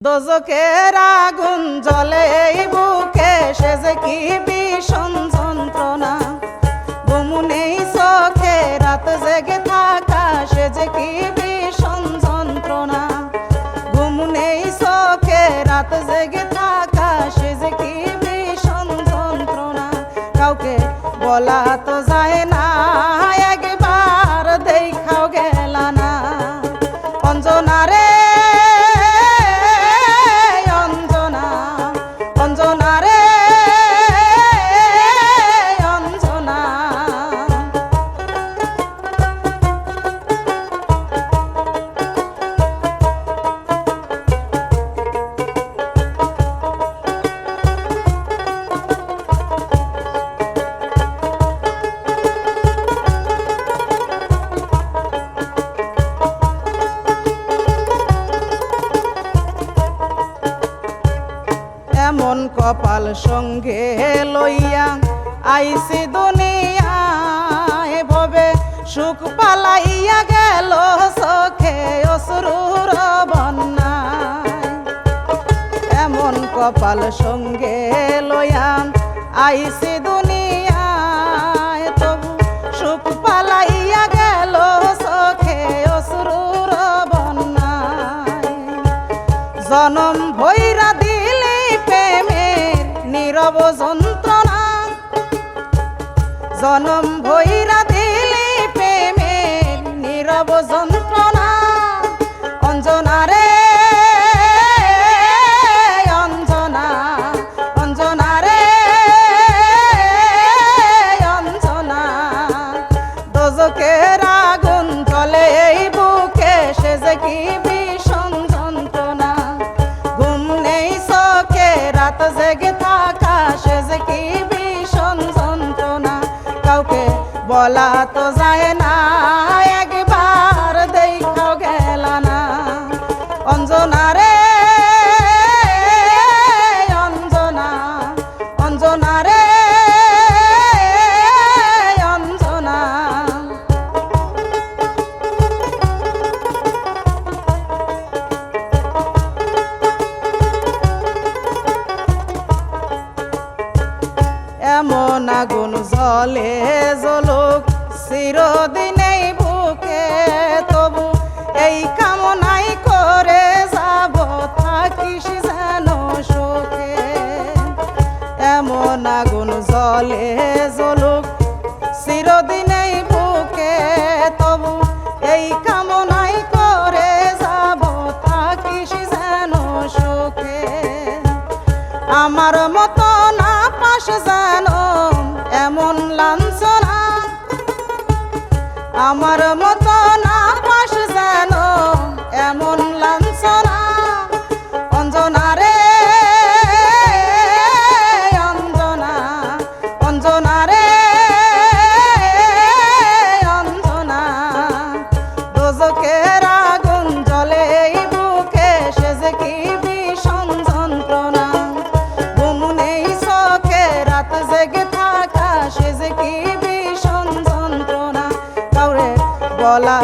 দোজকের আগুন এই বুকে সে যে কি ভীষণ যন্ত্রণা? ঘুমু নেই চোখে রাত জেগে থাকা সে যে কি ভীষণ যন্ত্রণা? ঘুমু নেই চোখে রাত জেগে থাকা সে যে কি ভীষণ যন্ত্রণা? কাউকে বলা এমন কপাল সঙ্গে লইয়া, আইসি দুনিয়ায় ভবে, সুখ পালাইয়া গেল চোখে অসুরুর বন্যায়। এমন কপাল সঙ্গে লইয়া, আইসি দুনিয়ায় তবু সুখ পালাইয়া গেল চোখে অসুরুর বন্যায়। জনম প্রেমের নীরব যন্ত্রণা। জনম ভৈরা দিলি প্রেমের নীরব যন্ত্রণা। বলা তো যায় না। আগুন জলে জলুক চিরদিনেই বুকে তবু এই কামনাই করে যাব। থাকিস যেন সুখে। এমন আগুন জলে জলুক চিরদিনেই বুকে তবু এই কামনাই করে যাব। থাকিস যেন সুখে। আমার মতো না পাশ জানো আমার মতো না পাশ জানো এমন বলা